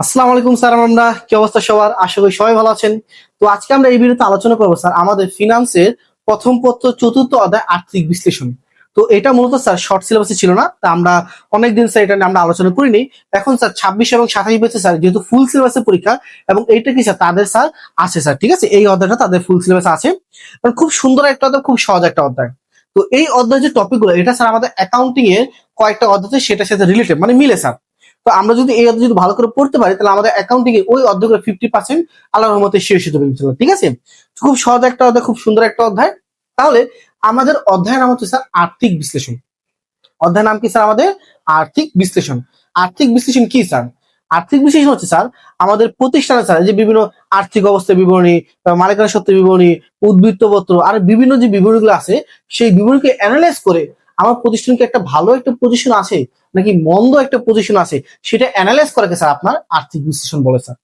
আসসালামু আলাইকুম স্যার, আমরা কি অবস্থা সবার? আশা করি সবাই ভালো আছেন। তো আজকে আমরা এই ভিডিওতে আলোচনা করব স্যার আমাদের ফিনান্সের প্রথম পত্র চতুর্থ অধ্যায় আর্থিক বিশ্লেষণ। তো এটা মূলত স্যার শর্ট সিলেবাসে ছিল না, তা আমরা অনেকদিন স্যার এটা নিয়ে আমরা আলোচনা করিনি। এখন স্যার ছাব্বিশ এবং সাতাশ পেয়েছে স্যার, যেহেতু ফুল সিলেবাসের পরীক্ষা এবং এইটা কি স্যার তাদের স্যার আছে স্যার, ঠিক আছে? এই অধ্যায়টা তাদের ফুল সিলেবাস আছে। কারণ খুব সুন্দর একটা অধ্যায়, খুব সহজ একটা অধ্যায়। তো এই অধ্যায় যে টপিকগুলো এটা স্যার আমাদের অ্যাকাউন্টিং এর কয়েকটা অধ্যায় সেটার সাথে রিলেটেড মানে মিলে স্যার। তো আমরা যদি এই অধ্যায় যদি ভালো করে পড়তে পারি, তাহলে আমাদের অ্যাকাউন্ট থেকে ওই অধ্যায়গুলো ফিফটি পার্সেন্ট আল্লাহর মতে শেষ হতে পারে ঠিক আছে? খুব সহজ একটা অধ্যায়, খুব সুন্দর একটা অধ্যায়। তাহলে আমাদের অধ্যায়ের নাম হচ্ছে স্যার আর্থিক বিশ্লেষণ। অধ্যায়ের নাম কি স্যার আমাদের? আর্থিক বিশ্লেষণ। আর্থিক বিশ্লেষণ কি স্যার? আর্থিক বিশ্লেষণ হচ্ছে স্যার, আমাদের প্রতিষ্ঠানে স্যার যে বিভিন্ন আর্থিক অবস্থা বিবরণী মালিকানা সত্য বিবরণী, উদ্বৃত্তপত্র, আর বিভিন্ন যে বিবরণীগুলো আছে, সেই বিবরণীকে অ্যানালাইজ করে আমার প্রতিষ্ঠানকে একটা ভালো একটা পজিশন আছে? নাকি মন্দ একটা পজিশন আছে? সেটা অ্যানালাইজ করাকে স্যার আপনার আর্থিক বিশ্লেষণ বলে স্যার।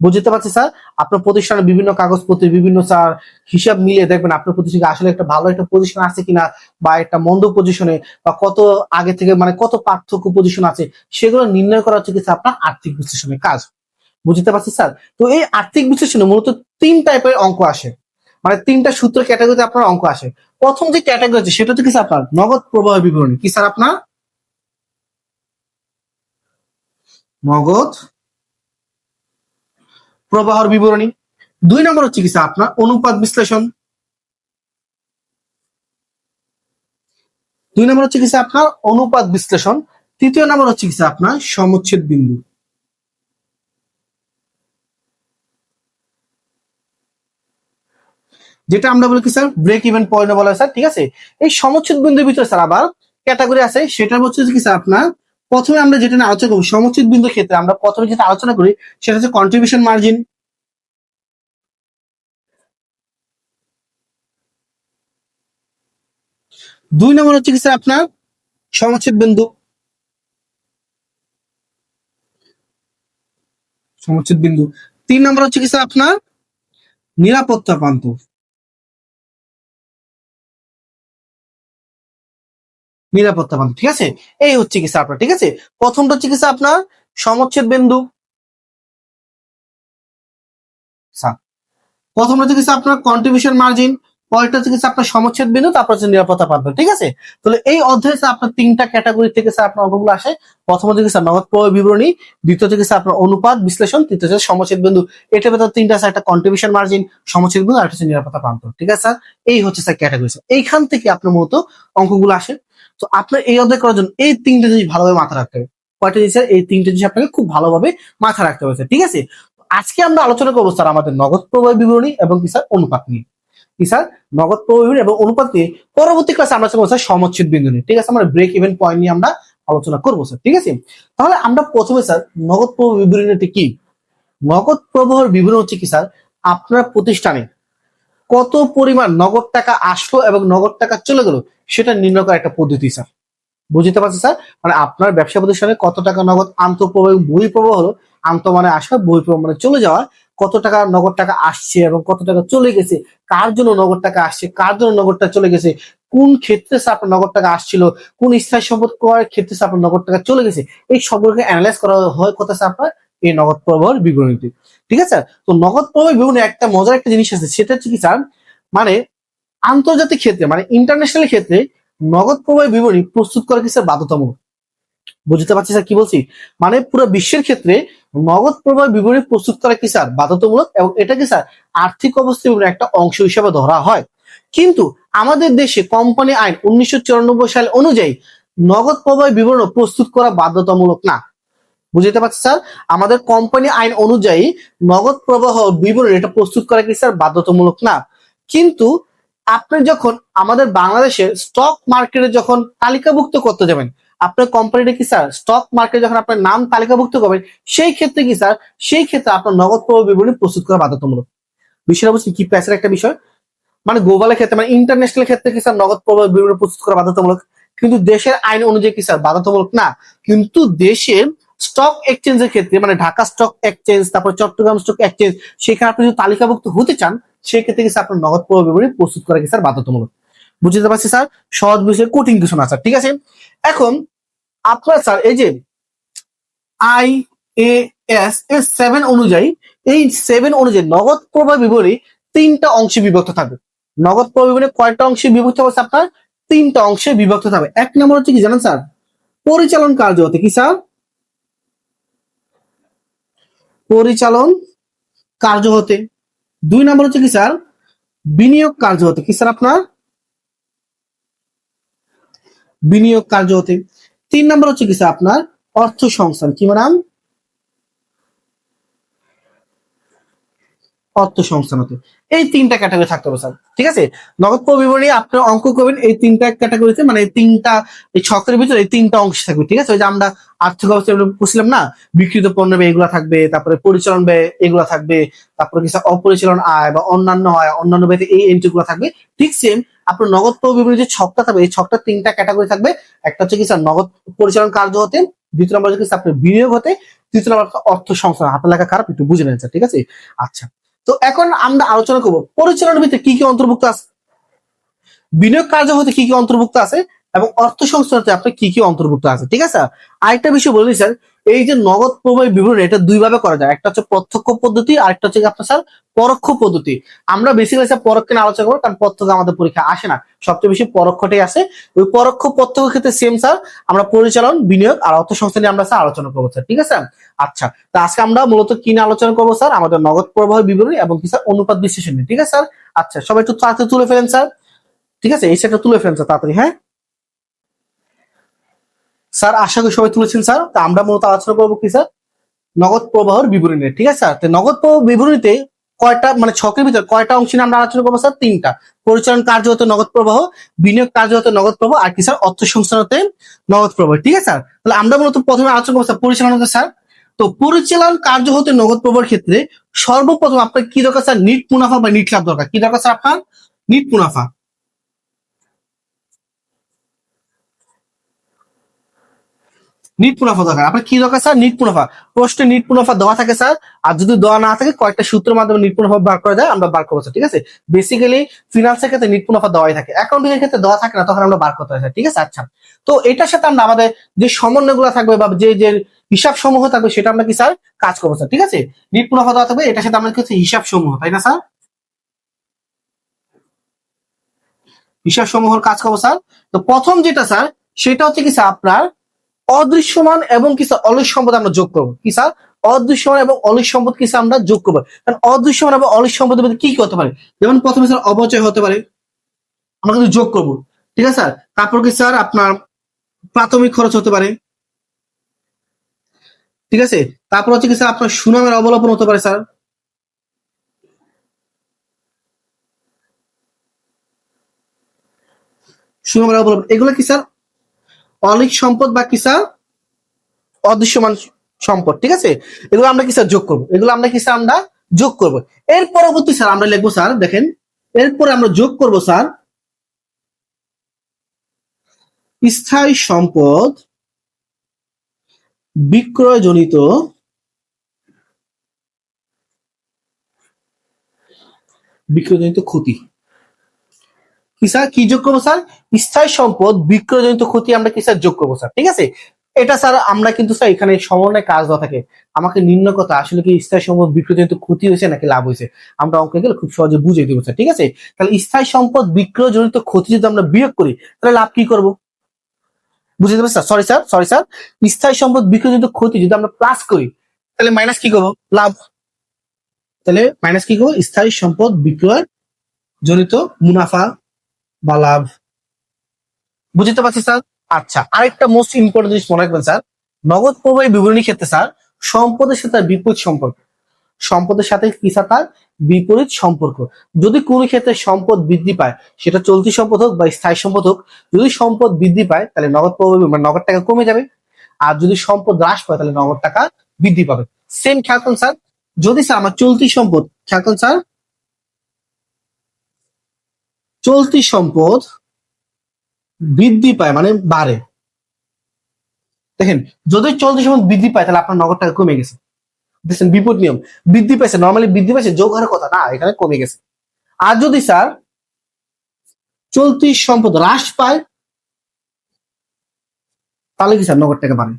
বুঝতে পারছি স্যার? আপনার প্রতিষ্ঠানের বিভিন্ন কাগজপত্র, বিভিন্ন স্যার হিসাব মিলিয়ে দেখবেন আপনার প্রতিষ্ঠানে আসলে একটা ভালো একটা পজিশন আছে কিনা বা একটা মন্দ পজিশনে বা কত আগে থেকে মানে কত পার্থক্য পজিশন আছে, সেগুলো নির্ণয় করা হচ্ছে কি স্যার আপনার আর্থিক বিশ্লেষণের কাজ। বুঝতে পারছি স্যার? তো এই আর্থিক বিশ্লেষণে মূলত তিন টাইপের অঙ্ক আসে। মানে তিনটা সূত্র ক্যাটাগরিতে আপনার অঙ্ক আসে। প্রথম যে ক্যাটাগরি আছে, সেটা হচ্ছে কি আপনার নগদ প্রবাহ বিবরণী। কি স্যার আপনার? নগদ প্রবাহর বিবরণী। দুই নম্বর হচ্ছে কি স্যার আপনার অনুপাত বিশ্লেষণ। দুই নম্বর হচ্ছে কি স্যার আপনার অনুপাত বিশ্লেষণ। তৃতীয় নম্বর হচ্ছে কি স্যার আপনার সমচ্ছেদ বিন্দু। যেটা আমরা বলি কি স্যার ব্রেক ইভেন পয়েন্ট বলা হয় স্যার ঠিক আছে? এই সমচ্ছেদ বিন্দুর ভিতরে স্যার আবার ক্যাটাগরি আছে সেটা হচ্ছে কি স্যার আপনার প্রথমে আমরা যেটা নিয়ে আলোচনা করব সমচ্ছেদ বিন্দুর ক্ষেত্রে আমরা প্রথমে যেটা আলোচনা করি, সেটা হচ্ছে কন্ট্রিবিউশন মার্জিন দুই নম্বর হচ্ছে কি স্যার আপনার সমচ্ছেদ বিন্দু সমচ্ছেদ বিন্দু তিন নম্বর হচ্ছে কি স্যার আপনার নিরাপত্তা প্রান্ত। নিরাপত্তা বান্ধব, ঠিক আছে? এই হচ্ছে কি আপনার ঠিক আছে? প্রথমটা চিকিৎসা আপনার সমচ্ছেদ বিন্দু। প্রথমটা চিকিৎসা আপনার কন্ট্রিবিউশন মার্জিন পরেরটা হচ্ছে আপনার সমচ্ছেদ বিন্দু, তারপর হচ্ছে নিরাপত্তা প্রান্ত ঠিক আছে? তাহলে এই অধ্যায়ে স্যার আপনার তিনটা ক্যাটাগরি থেকে স্যার আপনার অঙ্কগুলো আসে। প্রথম থেকে স্যার নগদ প্রবাহ বিবরণী দ্বিতীয় থেকে স্যার আপনার অনুপাত বিশ্লেষণ তৃতীয় হচ্ছে সমচ্ছেদ বিন্দু। এটার ভেতর তিনটা স্যার একটা কন্ট্রিবিউশন মার্জিন সমচ্ছেদ বিন্দু আর হচ্ছে নিরাপত্তা প্রান্ত ঠিক আছে স্যার এই হচ্ছে স্যার ক্যাটাগরি স্যার এইখান থেকে আপনার মূলত অঙ্কগুলো আসে। তো আপনার এই অধ্যায় করার জন্য এই তিনটে জিনিস ভালোভাবে মাথা রাখতে হবে। কয়টা জিনিস স্যার এই তিনটে জিনিস আপনাকে খুব ভালোভাবে মাথা রাখতে হবে ঠিক আছে? আজকে আমরা আলোচনা করব স্যার আমাদের নগদ প্রবাহ বিবরণী এবং কি স্যার অনুপাত নিয়ে। কি স্যার, নগদ প্রবাহ এবং অনুপাত নিয়ে পরবর্তী ক্লাসে আমরা স্যার সমচ্ছেদ বিন্দু নিয়ে। ঠিক আছে, আমরা ব্রেক ইভেন পয়েন্ট নিয়ে আমরা আলোচনা করব স্যার, ঠিক আছে? তাহলে আমরা প্রথমে স্যার নগদ প্রবাহ বিবরণীটি কি? নগদ প্রবাহের বিবরণ হচ্ছে কি স্যার? আপনার প্রতিষ্ঠানে কত পরিমাণ নগদ টাকা আসলো এবং নগদ টাকা চলে গেল সেটা নির্ণয় করার একটা পদ্ধতি স্যার। বুঝতে পারছি স্যার? মানে আপনার ব্যবসা প্রতিষ্ঠানে কত টাকা নগদ আন্তঃপ্রবাহ এবং বহিঃপ্রবাহ হলো আন্ত মানে আসা বহিঃপ্রবাহ মানে চলে যাওয়া কত টাকা নগদ টাকা আসছে এবং কত টাকা চলে গেছে, কার জন্য নগদ টাকা আসছে, কার জন্য নগদ টাকা চলে গেছে, কোন ক্ষেত্রে আপনার নগদ টাকা আসছিল, কোন স্থায়ী সম্পদ ক্রয়ের ক্ষেত্রে আপনার নগদ টাকা চলে গেছে, এই সবগুলোকে অ্যানালাইজ করা হয় কথা আপনার এই নগদ প্রবাহের বিবরণীতে। ঠিক আছে তো নগদ প্রবাহ বিবরণী একটা মজার একটা জিনিস আছে, সেটা হচ্ছে কি স্যার মানে আন্তর্জাতিক ক্ষেত্রে মানে ইন্টারন্যাশনাল ক্ষেত্রে নগদ প্রবাহ বিবরণী প্রস্তুত করা কি স্যার বাধ্যতামূলক? বুঝতে পারছি স্যার, কি বলছি? মানে পুরো বিশ্বের ক্ষেত্রে নগদ প্রবাহ বিবরণী প্রস্তুত করা কি স্যার? বাধ্যতামূলক এবং এটা কি স্যার আর্থিক অবস্থা একটা অংশ হিসেবে ধরা হয়। কিন্তু আমাদের দেশে কোম্পানি আইন উনিশশো সাল অনুযায়ী নগদ প্রবাহ বিবরণ প্রস্তুত করা বাধ্যতামূলক না। বুঝতে পারছি স্যার? আমাদের কোম্পানি আইন অনুযায়ী নগদ প্রবাহ বিবরণ এটা প্রস্তুত করা কি স্যার? বাধ্যতামূলক না। কিন্তু আপনি যখন আমাদের বাংলাদেশের স্টক মার্কেটে যখন তালিকাভুক্ত করতে যাবেন আপনার কোম্পানিটা কি স্যার স্টক মার্কেটে যখন আপনার নাম তালিকাভুক্ত করবেন, সেই ক্ষেত্রে কি স্যার সেই ক্ষেত্রে আপনার নগদ প্রবাহ বিবরণী প্রস্তুত করা বাধ্যতামূলক। বিষয়টা বুঝছি কি প্যাসের একটা বিষয়? মানে গ্লোবালের ক্ষেত্রে মানে ইন্টারন্যাশনাল ক্ষেত্রে কি স্যার নগদ প্রবাহ বিবরণী প্রস্তুত করা বাধ্যতামূলক? কিন্তু দেশের আইন অনুযায়ী কি স্যার বাধ্যতামূলক? না। কিন্তু দেশের স্টক এক্সচেঞ্জের ক্ষেত্রে মানে ঢাকা স্টক এক্সচেঞ্জ তারপর চট্টগ্রাম স্টক এক্সচেঞ্জ সেখানে আপনি যদি তালিকাভুক্ত হতে চান, সেক্ষেত্রে কি স্যার আপনার নগদ প্রবাহ বিবরণী প্রস্তুত করা কি স্যার বাধ্যতামূলক? বুঝতে পারছি, স্যার? সহজ বিষয়ে কঠিন কিছু না, স্যার, ঠিক আছে? এখন, আপনার, স্যার, এই যে আই এ এস এর সেভেন অনুযায়ী, এই সেভেন অনুযায়ী নগদ প্রবাহ বিবরণী তিনটা অংশে বিভক্ত থাকবে। নগদ প্রবাহ বিবরণী কয়টা অংশে বিভক্ত হবে আপনার? তিনটা অংশে বিভক্ত থাকবে। এক নম্বর হচ্ছে কি, জানেন, স্যার? পরিচালন কার্য হতে কি, স্যার? পরিচালন কার্য হতে। দুই নম্বর হচ্ছে কি, স্যার? বিনিয়োগ কার্য হতে কি, স্যার, আপনার? বিনিয়োগ কার্য হতে। তিন নম্বর হচ্ছে কি আপনার অর্থ সংস্থান। কি নাম অর্থ সংস্থান হতে। এই তিনটা ক্যাটাগরি থাকতে হবে স্যার। ঠিক আছে? নগদ প্রবাহ বিবরণী আপনার অঙ্ক করবেন, এই তিনটা ক্যাটাগরিতে মানে তিনটা, এই ছকের ভিতরে এই তিনটা অংশ থাকবে। ঠিক আছে? ওই যে আমরা আর্থিক অবস্থা বুঝছিলাম না? বিকৃত পণ্য ব্যয় এগুলা থাকবে, তারপরে পরিচালন ব্যয় এগুলো থাকবে, তারপরে কিছু অপরিচালন আয় বা অন্যান্য আয় অন্যান্য ব্যয় এই এন্ট্রি গুলো থাকবে। ঠিক সেম আপনার নগদ প্রবাহ যে ছকটা থাকবে, এই ছকটা তিনটা ক্যাটাগরি থাকবে। একটা হচ্ছে কি স্যার নগদ পরিচালন কার্য হতে, দ্বিতীয় নম্বর হচ্ছে আপনার বিনিয়োগ হতে, তৃতীয় নম্বর অর্থ সংস্থান। হাতের লেখা খারাপ, একটু বুঝে নেন স্যার ঠিক আছে? আচ্ছা। তো এখন আমরা আলোচনা করব, পরিচালনার ভিতরে কি কি অন্তর্ভুক্ত আছে? বিনিয়োগ কার্য হতে কি কি অন্তর্ভুক্ত আছে? এবং অর্থ সংস্থাতে আপনার কি কি অন্তর্ভুক্ত আছে? ঠিক আছে? আরেকটা বিষয় বলি স্যার এই যে নগদ প্রবাহ বিবরণ, এটা দুই ভাবে করা যায়। একটা হচ্ছে প্রত্যক্ষ পদ্ধতি, আর একটা হচ্ছে আপনার স্যার পরোক্ষ পদ্ধতি। আমরা বেসিক্যালি স্যার পরোক্ষ নিয়ে আলোচনা করব, কারণ প্রত্যক্ষ আমাদের পরীক্ষা আসে না। সবচেয়ে বেশি পরোক্ষটাই আসে। ওই পরোক্ষ প্রত্যক্ষ ক্ষেত্রে সেম স্যার, আমরা পরিচালন, বিনিয়োগ আর অর্থ সংস্থা নিয়ে আমরা স্যার আলোচনা করব, স্যার। ঠিক আছে? আচ্ছা তো আজকে আমরা মূলত কি নিয়ে আলোচনা করব, স্যার? আমাদের নগদ প্রবাহ বিবরণী এবং কি স্যার অনুপাত বিশ্লেষণ ঠিক আছে, স্যার? আচ্ছা সবাই একটু তাড়াতাড়ি তুলে ফেলেন, স্যার। ঠিক আছে, এই সেটটা তুলে ফেলেন, স্যার, তাড়াতাড়ি হ্যাঁ? স্যার, আশা করি সবাই তুলেছেন, স্যার। তা আমরা মূলত আলোচনা করব কি, স্যার? নগদ প্রবাহের বিবরণী ঠিক আছে, স্যার? নগদ প্রবাহ বিবরণীতে কয়টা মানে ছকের ভিতরে কয়টা অংশ নিয়ে আমরা আলোচনা করব, স্যার? তিনটা। পরিচালন কার্য হতে নগদ প্রবাহ, বিনিয়োগ কার্য হতে নগদ প্রবাহ, আর কি, স্যার? অর্থ সংস্থান হতে নগদ প্রবাহ, ঠিক আছে, স্যার? তাহলে আমরা মূলত প্রথমে আলোচনা করব, স্যার, পরিচালন হতে, স্যার। তো পরিচালন কার্য হতে নগদ প্রবাহের ক্ষেত্রে সর্বপ্রথম আপনার কি দরকার, স্যার? নিট মুনাফা বা নিট লাভ দরকার। কি দরকার, স্যার, আপনার? নিট মুনাফা। নিট মুনাফা দরকার। আপনার কি দরকার স্যার? নিট মুনাফা। প্রশ্নে নিট মুনাফা দেওয়া থাকে স্যার। আর যদি দেওয়া না থাকে, কয়েকটা সূত্রের মাধ্যমে নিট মুনাফা বার করা যায় আমরা বার করব ঠিক আছে? বেসিক্যালি ফিনান্সের ক্ষেত্রে নিট মুনাফা দেওয়াই থাকে। অ্যাকাউন্টিং এর ক্ষেত্রে দেওয়া থাকে না, তখন আমরা বার করতে হয় ঠিক আছে? আচ্ছা। তো এটার সাথে আমরা আমাদের যে সমন্বয়গুলো থাকবে বা যে যে হিসাব সমূহ থাকবে, সেটা আমরা কি স্যার? কাজ করব স্যার, ঠিক আছে? নিট মুনাফা দেওয়া থাকবে, এটার সাথে আমরা কি হিসাব সমূহ তাই না স্যার? হিসাব সমূহের কাজ করব স্যার। তো প্রথম যেটা স্যার, সেটা হচ্ছে কি স্যার, আপনার অদৃশ্যমান এবং কি স্যার, অলস সম্পদ আমরা যোগ করব। কি স্যার? অদৃশ্যমান এবং অলস সম্পদ কিছু আমরা যোগ করব। কারণ অদৃশ্যমান এবং অলস সম্পদের মধ্যে কি হতে পারে? যেমন প্রথমে স্যার অবচয় হতে পারে। আমরা কিন্তু যোগ করব। ঠিক আছে স্যার? তারপর কি স্যার আপনার প্রাথমিক খরচ হতে পারে। ঠিক আছে? তারপর হচ্ছে কি স্যার আপনার সুনামের অবলম্বন হতে পারে, স্যার। সুনামের অবলম্বন। এগুলো কি স্যার অলিক সম্পদ বা কি স্যার অদৃশ্যমান সম্পদ, ঠিক আছে? এগুলো আমরা কি স্যার যোগ করব? এগুলো আমরা কি স্যার আমরা যোগ করব? এর পরবর্তী স্যার আমরা লিখব স্যার, দেখেন, এরপরে আমরা যোগ করব স্যার। স্থায়ী সম্পদ বিক্রয়জনিত বিক্রয়জনিত ক্ষতি। কি স্যার কি যোগ করব স্যার? স্থায়ী সম্পদ বিক্রয়জনিত ক্ষতি আমরা কি স্যার যোগ করব স্যার, ঠিক আছে? এটা স্যার আমরা কিন্তু স্যার এখানে সমন্বয় কাজ দেওয়া থাকে। আমাকে নির্ণয় কথা, আসলে কি স্থায়ী সম্পদ বিক্রয়জনিত ক্ষতি হয়েছে নাকি লাভ হয়েছে? আমরা অঙ্কে গেলে খুব সহজে বুঝে দেবো স্যার, ঠিক আছে? তাহলে স্থায়ী সম্পদ বিক্রয়জনিত ক্ষতি যদি আমরা বিয়োগ করি, তাহলে লাভ কি করব? বুঝে দেবেন sir? Sorry sir sorry sir. স্থায়ী সম্পদ বিক্রয়জনিত ক্ষতি যদি আমরা প্লাস করি, তাহলে মাইনাস কি করব? লাভ। তাহলে মাইনাস কি করব? স্থায়ী সম্পদ বিক্রয় জনিত মুনাফা বা বুঝতে পারছি, স্যার? আচ্ছা আরেকটা মোস্ট ইম্পর্টেন্ট জিনিস মনে রাখবেন, স্যার। নগদ প্রবাহী বিবরণী ক্ষেত্রে, স্যার, সম্পদের সাথে বিপরীত সম্পর্ক। সম্পদের সাথে কি, স্যার, তার বিপরীত সম্পর্ক? যদি কোনো ক্ষেত্রে সম্পদ বৃদ্ধি পায়, সেটা চলতি সম্পদ হোক বা স্থায়ী সম্পদ হোক, যদি সম্পদ বৃদ্ধি পায়, তাহলে নগদ প্রবাহ মানে নগদ টাকা কমে যাবে। আর যদি সম্পদ হ্রাস পায়, তাহলে নগদ টাকা বৃদ্ধি পাবে। সেম খেয়াল স্যার। যদি, স্যার, আমার চলতি সম্পদ, খেয়াল স্যার চলতি সম্পদ বৃদ্ধি পায় মানে বাড়ে। দেখেন, যদি চলতি সম্পদ বৃদ্ধি পায়, তাহলে আপনার নগদ টাকা কমে গেছে। দেখছেন বিপদ নিয়ম। বৃদ্ধি পাইছে নর্মালি বৃদ্ধি পাইছে, যোগ হারের কথা না, এখানে কমে গেছে। আর যদি স্যার চলতি সম্পদ হ্রাস পায়, তাহলে কি স্যার নগদ টাকা বাড়ে?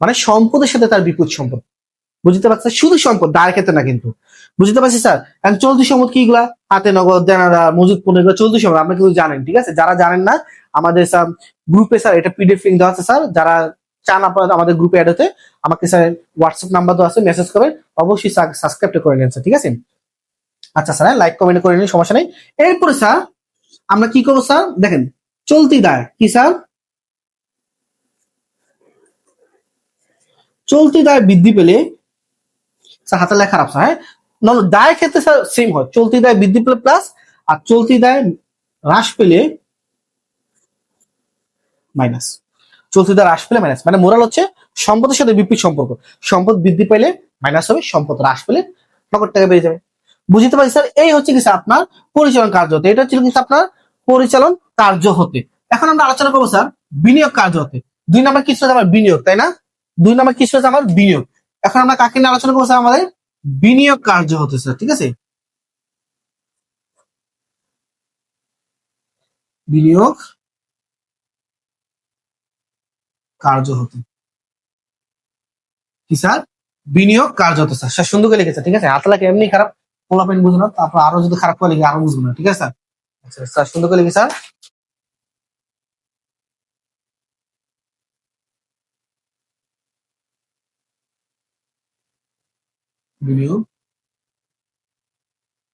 মানে সম্পদের সাথে তার বিপদ সম্পদ। বুঝতে পারছেন? শুধু সম্পদ, দায়ের ক্ষেত্রে না কিন্তু। বুঝতে পারছি স্যার? এখন চলতি সম্পদ কি এগুলা? হাতে নগদ, দেনাদার মজুদ পণ্য চলতি সম্পদ, আপনি কিন্তু জানেন, ঠিক আছে? যারা জানেন না, আমাদের, স্যার, গ্রুপে, স্যার, এটা পিডিএফ লিঙ্ক দেওয়া আছে, স্যার। যারা চান আপনারা আমাদের গ্রুপে অ্যাড হতে, আমাকে, স্যার হোয়াটসঅ্যাপ নাম্বার দেওয়া আছে মেসেজ করবেন। অবশ্যই সাবস্ক্রাইবটা করে নেন, স্যার, ঠিক আছে? আচ্ছা স্যার লাইক কমেন্ট করে নিন, সমস্যা নেই। এরপরে, স্যার, আমরা কি করব, স্যার? দেখেন, চলতি দায়, কি, স্যার? চলতি দায় বৃদ্ধি পেলে স্যার হাতে লেখা খারাপ হ্যাঁ? দায়ের ক্ষেত্রে স্যার সেম হয়। চলতি দায় বৃদ্ধি পেলে প্লাস আর চলতি দায় হ্রাস পেলে মাইনাস চলতি দায় হ্রাস পেলে মাইনাস মানে মোরাল হচ্ছে সম্পদের সাথে বিপরীত সম্পর্ক। সম্পদ বৃদ্ধি পেলে মাইনাস হবে, সম্পদ হ্রাস পেলে নগদ টাকা বেড়ে যাবে। বুঝতে পারছি স্যার এই হচ্ছে কিছু আপনার পরিচালন কার্য হতে। এটা হচ্ছে কিছু আপনার পরিচালন কার্য হতে। এখন আমরা আলোচনা করব স্যার বিনিয়োগ কার্য হতে। দুই নাম্বার কিছু হচ্ছে আমার বিনিয়োগ, তাই না? দুই নাম্বার কিছু হচ্ছে আমার বিনিয়োগ। এখন আমরা কাকে নিয়ে আলোচনা করব স্যার? আমাদের বিনিয়োগ কার্য হতে, স্যার, ঠিক আছে? বিনিয়োগ কার্য হতে। কি, স্যার? বিনিয়োগ কার্য হতে, স্যার। স্যার, সুন্দর করে লিখেছে, ঠিক আছে? হাতলাকে এমনি খারাপ পোলা পেন বুঝো না তারপর আরও যদি খারাপ করে লিখে, আরও বুঝব না, ঠিক আছে, স্যার? আচ্ছা স্যার, সুন্দর করে লিখে, স্যার। বিনিয়োগ?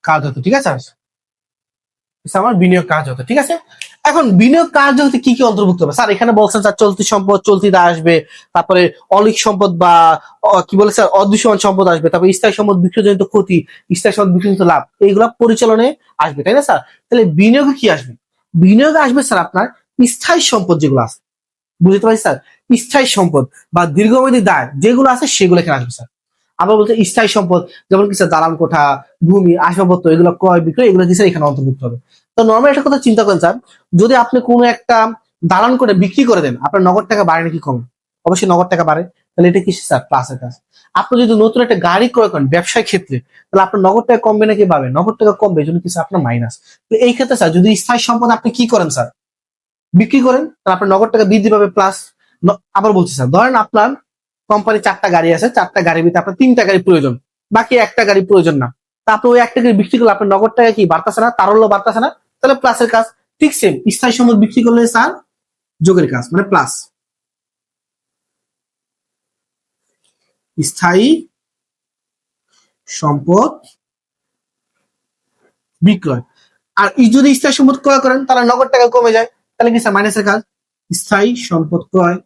কাজ হতো, ঠিক আছে? আমার বিনিয়োগ কাজ হতো, ঠিক আছে? এখন বিনিয়োগ কাজ হতে কি কি অন্তর্ভুক্ত হবে? স্যার এখানে বলছেন স্যার চলতি সম্পদ, চলতি দায় আসবে। তারপরে অলিক সম্পদ বা কি বলে স্যার অদৃশ্যমান সম্পদ আসবে। তারপরে স্থায়ী সম্পদ বিক্রয়জনিত ক্ষতি, স্থায়ী সম্পদ বিক্রয়জনিত লাভ, এইগুলা পরিচালনে আসবে, তাই না স্যার তাহলে বিনিয়োগে কি আসবে? বিনিয়োগে আসবে স্যার আপনার স্থায়ী সম্পদ যেগুলো আছে। বুঝতে পারছি স্যার স্থায়ী সম্পদ বা দীর্ঘমেয়াদী দায় যেগুলো আছে, সেগুলো এখানে আসবে স্যার আমরা বলতে স্থায়ী সম্পদ, যেমন কি স্যার দালান কোঠা, ভূমি, আসবাবপত্র, এগুলো ক্রয় বিক্রয়, এগুলো কি স্যার এখানে অন্তর্ভুক্ত হবে। তো নর্মাল একটা কথা চিন্তা করেন, স্যার, যদি আপনি কোনো একটা দালান করে বিক্রি করে দেন, আপনার নগদ টাকা বাড়ে নাকি কমে? অবশ্যই নগদ টাকা বাড়ে। তাহলে এটা কি স্যার প্লাসের কাজ? আপনি যদি নতুন একটা গাড়ি ক্রয় করেন ব্যবসায় ক্ষেত্রে, তাহলে আপনার নগদ টাকা কমবে নাকি পাবে নগদ টাকা কমবে জন্য কিছু আপনার মাইনাস তো এই ক্ষেত্রে, স্যার, যদি স্থায়ী সম্পদ আপনি কি করেন, স্যার? বিক্রি করেন, তাহলে আপনার নগদ টাকা বৃদ্ধি পাবে প্লাস আবার বলছি, স্যার, ধরেন আপনার কোম্পানি চারটা গাড়ি আছে, চারটা গাড়ির ভিতরে আপনার তিনটা গাড়ি প্রয়োজন। বাকি একটা গাড়ি প্রয়োজন না। তা আপনি ওই একটা গাড়ি বিক্রি করলে আপনার নগদ টাকা কি বাড়তেছে না? তারল্য বাড়তেছে না? তাহলে প্লাসের কাজ ঠিক সেম স্থায়ী সম্পদ বিক্রি করলে স্যার যোগের কাজ মানে প্লাস স্থায়ী সম্পদ বিক্রয়। আর যদি স্থায়ী সম্পদ ক্রয় করেন, তাহলে নগদ টাকা কমে যায়। তাহলে কি স্যার মাইনাসের কাজ। স্থায়ী সম্পদ ক্রয়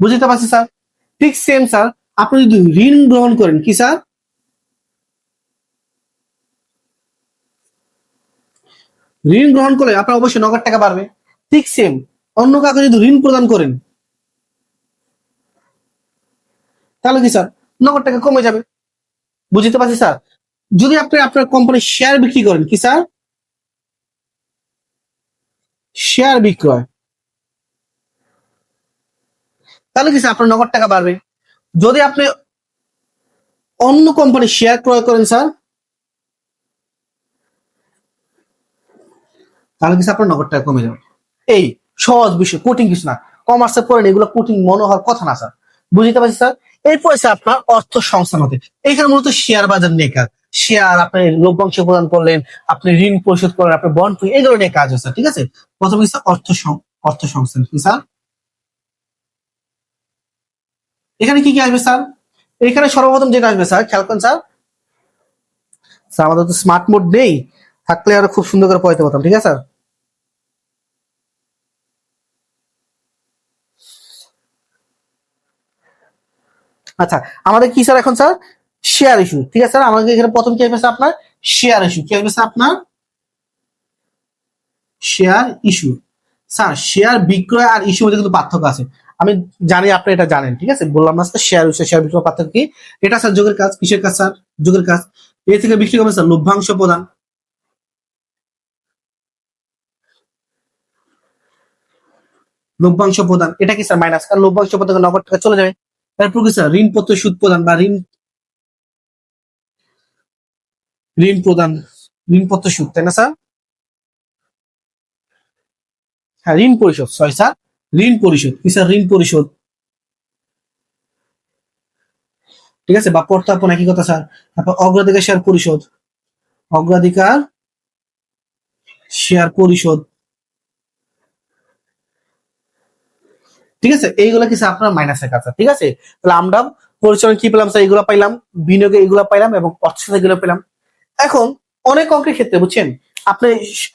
বুঝতে পারছি, স্যার? ঠিক সেম স্যার। আপনি যদি ঋণ গ্রহণ করেন, কি, স্যার? ঋণ গ্রহণ করলে আপনার অবশ্যই নগদ টাকা বাড়বে। ঠিক সেম অন্য কাউকে যদি ঋণ প্রদান করেন, তাহলে কি, স্যার? নগদ টাকা কমে যাবে। বুঝতে পারছি, স্যার? যদি আপনি আপনার কোম্পানির শেয়ার বিক্রি করেন, কি, স্যার? শেয়ার বিক্রয়। তাহলে কি স্যার আপনার নগদ টাকা বাড়বে? যদি আপনি অন্য কোম্পানির শেয়ার ক্রয় করেন স্যার তাহলে কি স্যার আপনার নগদ টাকা কমে যাবে? এই সহজ বিষয়, কঠিন কিছু না। কমার্সে পড়েন এগুলো কঠিন মনে হওয়ার কথা না স্যার বুঝতে পারছি স্যার এরপর আপনার অর্থ সংস্থান হতে। এখানে মূলত শেয়ার বাজার নিয়ে কাজ। শেয়ার আপনি লভ্যাংশ প্রদান করলেন, আপনি ঋণ পরিশোধ করলেন, আপনি বন্ড এই ধরনের কাজ স্যার ঠিক আছে? প্রথমে অর্থ অর্থ সংস্থান স্যার এখানে কি কি আসবে, স্যার? এখানে সর্বপ্রথম যেটা আসবে, স্যার, খেয়াল করেন, স্যার। স্যার, আমাদের তো স্মার্ট মোড নেই। থাকলে আরও খুব সুন্দর করে পড়াইতে পারতাম, ঠিক আছে, স্যার? আচ্ছা আমাদের কি, স্যার, এখন, স্যার? শেয়ার ইস্যু ঠিক আছে, স্যার? আমাদের এখানে প্রথম কি আসবে, স্যার, আপনার? শেয়ার ইস্যু কি আসবে, স্যার, আপনার? শেয়ার ইস্যু স্যার শেয়ার বিক্রয় আর ইস্যু মধ্যে কিন্তু পার্থক্য আছে। আমি জানি আপনি এটা জানেন, ঠিক আছে? বললাম না স্যার শেয়ার ইস্যু শেয়ার বিক্রয় পার্থক্য কি? এটা স্যার যোগের কাজ, কিসের কাজ স্যার যোগের কাজ। এ থেকে বিক্রি করবেন স্যার লভ্যাংশ প্রদান। লভ্যাংশ প্রদান। এটা কি স্যার মাইনাস কারণ লভ্যাংশ প্রদান নগদ টাকা চলে যাবে। তারপর কি স্যার ঋণ পত্র সুদ প্রদান বা ঋণ ঋণ প্রদান ঋণপত্র সুদ, তাই না স্যার হ্যাঁ ঋণ পরিশোধ সরি স্যার ঋণ পরিশোধ, কি ঋণ পরিশোধ। ঠিক আছে, বা প্রত্যর্পণ একই কথা, স্যার। তারপর অগ্রাধিকার শেয়ার পরিশোধ। অগ্রাধিকার শেয়ার পরিশোধ। ঠিক আছে, এইগুলো কিছু আপনার মাইনাসের কাজ ঠিক আছে, তাহলে আমরা পরিচালনা কি পেলাম, স্যার? এগুলো পাইলাম, বিনিয়োগে এগুলো পাইলাম এবং অর্থসাথে এগুলো পেলাম। এখন অনেক অঙ্কের ক্ষেত্রে, বুঝছেন? আপনি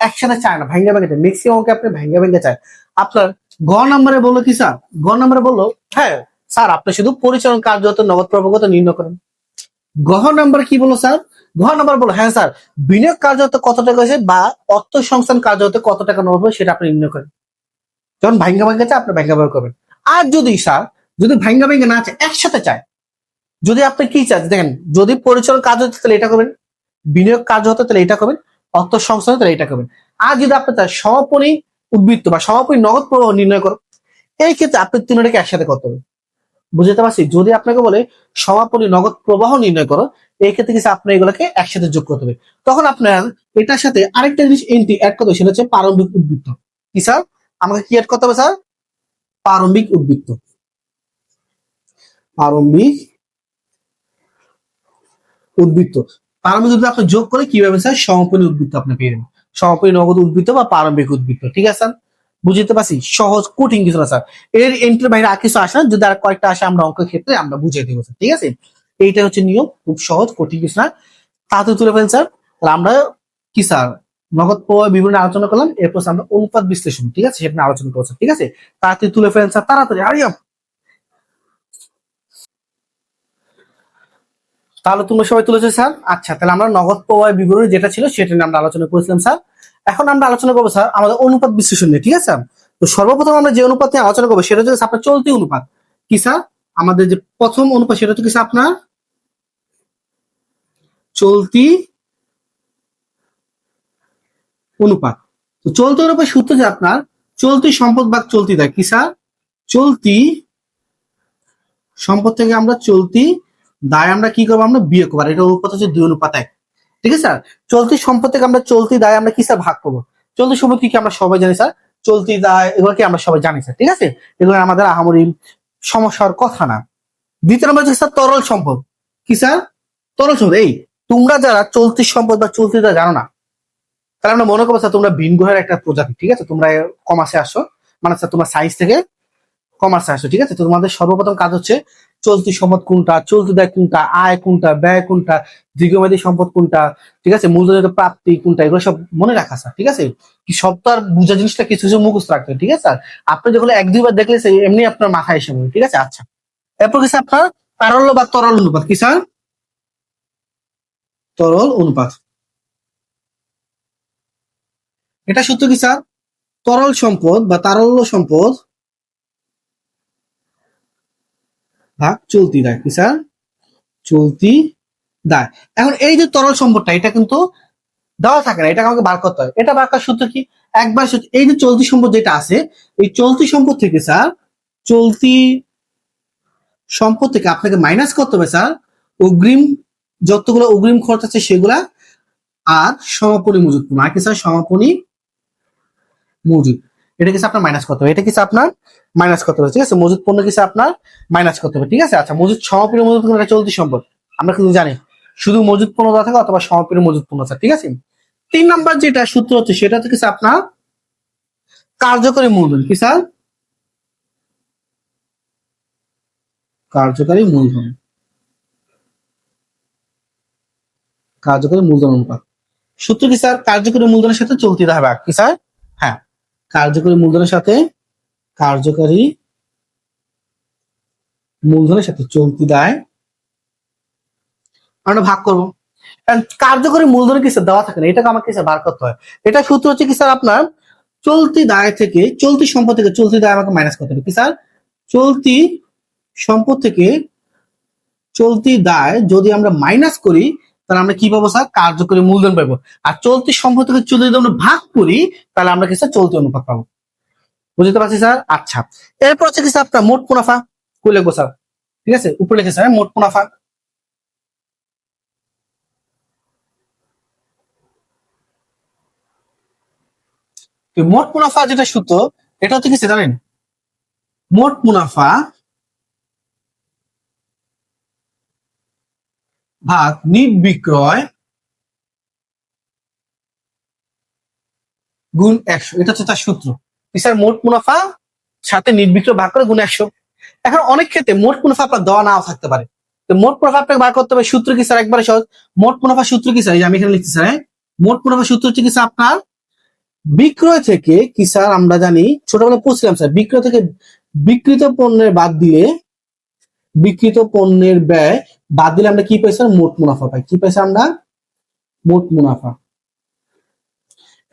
একসাথে চায় না, ভাঙ্গা ভাঙ্গা ম্যাক্সিমাম অঙ্কে আপনি ভাঙ্গা ভাঙ্গা চায়। আপনার গ নম্বরে বলল কি স্যার? গ নম্বরে বলল হ্যাঁ স্যার আপনি শুধু পরিচালন কার্যত নগদ প্রভাগত নির্ণয় করেন। গহ নাম্বার কি বলো স্যার? গহ নাম্বার বলো হ্যাঁ স্যার বিনিয়োগ কার্যত কত টাকা হয়েছে বা অর্থ সংস্থান কার্যত কত টাকা হবে সেটা আপনি নির্ণয় করেন। যখন ভাঙ্গা ভাঙ্গা চায় আপনি ভাঙ্গা ভাঙ্গা করবেন। আর যদি স্যার যদি ভাঙ্গা ভাঙ্গা না চায় একসাথে চায় যদি আপনি কি চান দেখেন যদি পরিচালন কাজ হতে তাহলে এটা করবেন। বিনিয়োগ কাজ হতো তাহলে এটা করবেন। অর্থ সংস্থান তাহলে এটা করবেন। আর যদি আপনি তার সমাপনী উদ্বৃত্ত বা সমাপনী নগদ প্রবাহ নির্ণয় করো। এই ক্ষেত্রে আপনি তিনটাকে একসাথে করতে হবে। বুঝতে পারছি? যদি আপনাকে বলে সমাপনী নগদ প্রবাহ নির্ণয় করো, এই ক্ষেত্রে কিছু আপনি এগুলোকে একসাথে যোগ করতে হবে। তখন আপনার এটার সাথে আরেকটা জিনিস এন্ট্রি অ্যাড করতে হবে, সেটা হচ্ছে প্রারম্ভিক উদ্বৃত্ত। কি স্যার? আমাকে কি অ্যাড করতে হবে স্যার? প্রারম্ভিক উদ্বৃত্ত। প্রারম্ভিক উদ্বৃত্ত। প্রারম্ভিক উদ্বৃত্ত আপনি যোগ করে কীভাবে স্যার সমাপনী উদ্বৃত্ত আপনি পেয়ে যাবেন। সমাপনী নগদ উদ্বৃত্ত বা প্রারম্ভিক উদ্বৃত্ত, ঠিক আছে? বুঝতে পারছি? সহজ, কঠিন কিছু না, স্যার। এর এন্ট্রির বাইরে আর কিছু আসে না, যদি আর কয়েকটা আসে, আমরা অঙ্কের ক্ষেত্রে আমরা বুঝিয়ে দেবো, স্যার, ঠিক আছে? এইটা হচ্ছে নিয়ম, খুব সহজ, কঠিন কিছু না। তাড়াতাড়ি তুলে ফেলেন, স্যার। তাহলে আমরা কি, স্যার? নগদ প্রবাহ বিবরণী আলোচনা করলাম, এরপর আমরা অনুপাত বিশ্লেষণ, ঠিক আছে? সেটা আলোচনা করছি ঠিক আছে? তাড়াতাড়ি তুলে ফেলেন, স্যার, তাড়াতাড়ি আরিয়াম তাহলে তোমরা সবাই তুলেছো, স্যার? আচ্ছা তাহলে আমরা নগদ প্রবাহ বিবরণী যেটা ছিল সেটা নিয়ে আমরা আলোচনা করেছিলাম, স্যার। এখন আমরা আলোচনা করব, স্যার, আমাদের অনুপাত বিশ্লেষণ নিয়ে, ঠিক আছে? তো সর্বপ্রথম আমরা যে অনুপাত নিয়ে আলোচনা করব, সেটা হচ্ছে আপনার চলতি অনুপাত। কি, স্যার? আমাদের যে প্রথম অনুপাত, সেটা হচ্ছে আপনার? চলতি অনুপাত। তো চলতি অনুপাত সূত্র যে আপনার চলতি সম্পদ বা চলতি দেয়। কি, স্যার? চলতি সম্পদ থেকে আমরা চলতি দায় আমরা কি করব? আমরা বিয়োগ করব। এটা অনুপাত হচ্ছে দুই অনুপাত এক। ঠিক আছে, স্যার? চলতি সম্পদ থেকে আমরা চলতি দায় আমরা কি, স্যার, ভাগ করব? চলতি সম্পদ কি কি আমরা সবাই জানি, স্যার? চলতি দায় এগুলো কি আমরা সবাই জানি, স্যার? ঠিক আছে? এগুলো আমাদের আহামরি সমস্যার কথা না। দ্বিতীয় নম্বর হচ্ছে, স্যার, তরল সম্পদ। কি, স্যার? তরল সম্পদ। এই, তোমরা যারা চলতি সম্পদ বা চলতি দায় জানো না, তাহলে আমরা মনে করব, স্যার, তোমরা ভিন গ্রহের একটা প্রজাতি, ঠিক আছে? তোমরা কমার্সে আসো। মানে স্যার, তোমরা সায়েন্স থেকে কমার্সে আসো, ঠিক আছে? তো তোমাদের সর্বপ্রথম কাজ হচ্ছে চলতি সম্পদ কোনটা, চলতি দায় কোনটা, আয় কোনটা, ব্যয় কোনটা, দীর্ঘমেয়াদী সম্পদ কোনটা, ঠিক আছে, মূলধনের প্রাপ্তি কোনটা, এগুলো সব মনে রাখা স্যার ঠিক আছে? কি সব তো আর বোঝা জিনিসটা কিছু কিছু মুখস্থ রাখতে ঠিক আছে? স্যার আপনি যখন এক দুইবার দেখলে এমনি আপনার মাথায় এসে ঠিক আছে? আচ্ছা। এরপর কি স্যার আপনার? তারল্য বা তরল অনুপাত, কি স্যার? তরল অনুপাত। এটা সত্য কি স্যার? তরল সম্পদ বা তারল্য সম্পদ ভাগ চলতি দায় কি স্যার? চলতি দায়। এখন এই যে তরল সম্পদটা, এটা কিন্তু দেওয়া থাকে না, এটা আমাকে বার করতে হয়। এটা বার করার সূত্র কি? একবার এই যে চলতি সম্পদ যেটা আছে, এই চলতি সম্পদ থেকে স্যার, চলতি সম্পদ থেকে আপনাকে মাইনাস করতে হবে স্যার। অগ্রিম যতগুলো অগ্রিম খরচ আছে সেগুলা আর সমাপনী মজুদ আর কি স্যার? সমাপনী মজুদ এটা কিছু আপনার মাইনাস করতে হবে? এটা কিছু আপনার মাইনাস করতে হবে, ঠিক আছে? মজুদ পণ্য কিছু আপনার মাইনাস করতে হবে, ঠিক আছে? আচ্ছা মজুদ সমাপনী মজুদ পণ্য এটা চলতি সম্পদ। আমরা কিন্তু জানি, শুধু মজুদ পণ্য দেওয়া থাকে অথবা সমাপনী মজুদ পণ্য থাকে ঠিক আছে? তিন নাম্বার যেটা সূত্র হচ্ছে, সেটা হচ্ছে কিছু আপনার কার্যকরী মূলধন কি স্যার কার্যকারী মূলধন। কার্যকরী মূলধন অনুপাত। সূত্র কি স্যার? কার্যকরী মূলধনের সাথে চলতি ভাগ কি স্যার? হ্যাঁ কার্যকরী মূলধনের সাথে কার্যকারী মূলধনের সাথে চলতি দায় আমরা ভাগ করব। কার্যকরী মূলধনের কিছু দেওয়া থাকে না, এটাকে আমাকে স্যার বার করতে হয়। এটা সূত্র হচ্ছে কি স্যার আপনার? চলতি দায় থেকে, চলতি সম্পদ থেকে চলতি দায় আমাকে মাইনাস করতে হবে। কি স্যার? চলতি সম্পদ থেকে চলতি দায় যদি আমরা মাইনাস করি তাহলে আমরা কি পাবো স্যার? কার্যকরী মূলধন পাবো। আর চলতি সম্পদ থেকে চলতি যদি আমরা ভাগ করি, তাহলে আমরা কি স্যার? চলতি অনুপাত পাবো। বুঝতে পারছি স্যার? আচ্ছা। এরপর হচ্ছে কি স্যার আপনার মোট মুনাফা? কই লিখব স্যার? ঠিক আছে? উপরে লিখে স্যার, মোট মুনাফা। মোট মুনাফা যেটা সূত্র, এটা হচ্ছে কি জানেন? মোট মুনাফা ভাগ নিট গুণ একশো। এটা হচ্ছে তার সূত্র। কি স্যার, মোট মুনাফা সাথে নিট ভাগ করে গুণ একশো। এখন অনেক ক্ষেত্রে মোট মুনাফা আপনার দেওয়া নাও থাকতে পারে। মোট মুনাফা আপনাকে বার করতে হবে, সূত্র কি স্যার? একবারে সহজ। মোট মুনাফা সূত্র কি স্যার? আমি এখানে লিখছি স্যার হ্যাঁ? মোট মুনাফা সূত্র হচ্ছে কি স্যার? আপনার বিক্রয় থেকে কি স্যার আমরা জানি ছোটবেলা পড়ছিলাম স্যার, বিক্রয় থেকে বিক্রিত পণ্যের বাদ দিলে বিক্রিত পণ্যের ব্যয় বাদ দিলে আমরা কি পাই স্যার মোট মুনাফা পাই। কি পাই স্যার আমরা? মোট মুনাফা।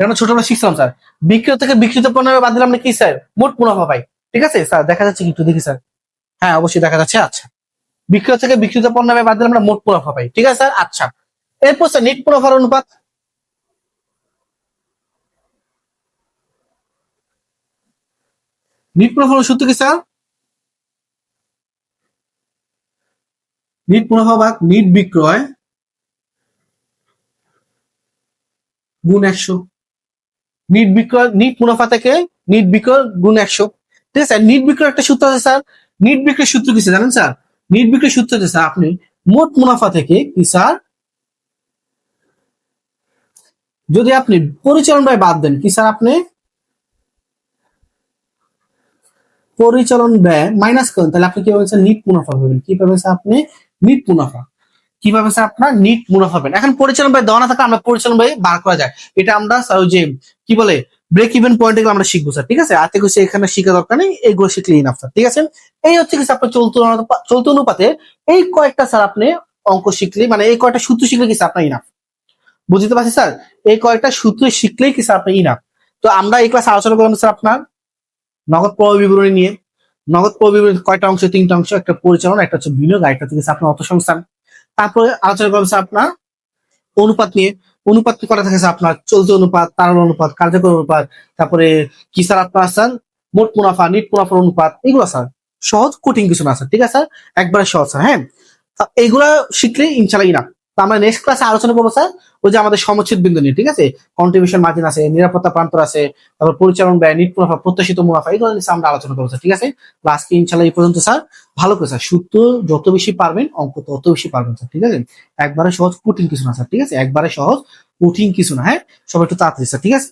আমরা ছোটবেলা শিখছিলাম, স্যার। বিক্রয় থেকে বিক্রিত ব্যয় বাদ দিলে আমরা কি, স্যার? মোট মুনাফা পাই। ঠিক আছে, স্যার? দেখা যাচ্ছে কি একটু দেখি, স্যার। হ্যাঁ অবশ্যই দেখা যাচ্ছে আচ্ছা। বিক্রয় থেকে বিক্রিত ব্যয় বাদ দিলে আমরা মোট মুনাফা পাই। ঠিক আছে, স্যার? আচ্ছা। এরপর, স্যার নিট মুনাফার অনুপাত। নিট মুনাফার সূত্র কি, স্যার? নিট মুনাফা ভাগ নিট বিক্রয়, গুণ একশো। নিট বিক্রয় নিট মুনাফা থেকে নিট বিক্রয়, গুণ একশো। ঠিক আছে নিট বিক্রয় একটা সূত্র আছে স্যার। নিট বিক্রয় সূত্র কি জানেন স্যার? নিট বিক্রয় সূত্র হচ্ছে স্যার, আপনি মোট মুনাফা থেকে কি স্যার? যদি আপনি পরিচালন ব্যয় বাদ দেন, কি স্যার আপনি? পরিচালন ব্যয় মাইনাস করেন, তাহলে আপনি কি পাবেন স্যার? নিট মুনাফা পাবেন। কি পাবেন স্যার আপনি? নিট মুনাফা। কীভাবে স্যার আপনার নিট মুনাফা পাবেন এখন পরিচালন ব্যয় দেওয়া না থাকা আমরা পরিচালন ব্যয় বার করা যায়। এটা আমরা ওই যে, কি বলে ব্রেক ইভেন পয়েন্ট এগুলো আমরা শিখব স্যার ঠিক আছে? আতে কিছু এখানে শেখা দরকার নেই, এগুলো শিখলে ইনাফ স্যার ঠিক আছে? এই হচ্ছে কি আপনার চলতো চলতো অনুপাতে এই কয়েকটা স্যার আপনি অঙ্ক শিখলে মানে এই কয়েকটা সূত্র শিখলে কি স্যার আপনার ইনাফ বুঝতে পারছি স্যার এই কয়েকটা সূত্র শিখলেই কি স্যার আপনার ইনাফ তো আমরা এই ক্লাস আলোচনা করলাম স্যার আপনার নগদ প্রবাহ বিবরণী নিয়ে। নগদ প্রবাহ কয়টা অংশ, তিনটা অংশ, একটা পরিচালনা, একটা হচ্ছে বিনিয়োগ একটা হচ্ছে আপনার অর্থ সংস্থান তারপরে আলোচনা করলাম আপনার অনুপাত নিয়ে। অনুপাত করা থাকে আপনার? চলতি অনুপাত, তারল অনুপাত, কার্যকর অনুপাত, তারপরে কি স্যার আপনার স্যার? মোট মুনাফা, নিট মুনাফার অনুপাত, এগুলো স্যার। সহজ, কঠিন কিছু না স্যার, ঠিক আছে স্যার? একবারে সহজ স্যার হ্যাঁ? তা এইগুলা শিখলে ইনশাল্লাহ ইনা তো আমরা নেক্সট ক্লাসে আলোচনা করব স্যার ওই যে আমাদের সমচ্ছেদ বিন্দু নিয়ে, ঠিক আছে? কন্ট্রিবিউশন মার্জিন আছে, নিরাপত্তা প্রান্তর আছে, তারপর পরিচালন ব্যয় নিট মুনাফা, প্রত্যাশিত মুনাফা এগুলো নিয়ে আমরা আলোচনা করব স্যার ঠিক আছে? ক্লাসকে ইনশাল্লাহ এই পর্যন্ত স্যার ভালো করে স্যার সূত্র যত বেশি পারবেন, অঙ্ক তত বেশি পারবেন স্যার ঠিক আছে? একবারে সহজ কঠিন কিছু না স্যার ঠিক আছে? একবারে সহজ কঠিন কিছু না হ্যাঁ? সবাই একটু তাড়াতাড়ি স্যার ঠিক আছে?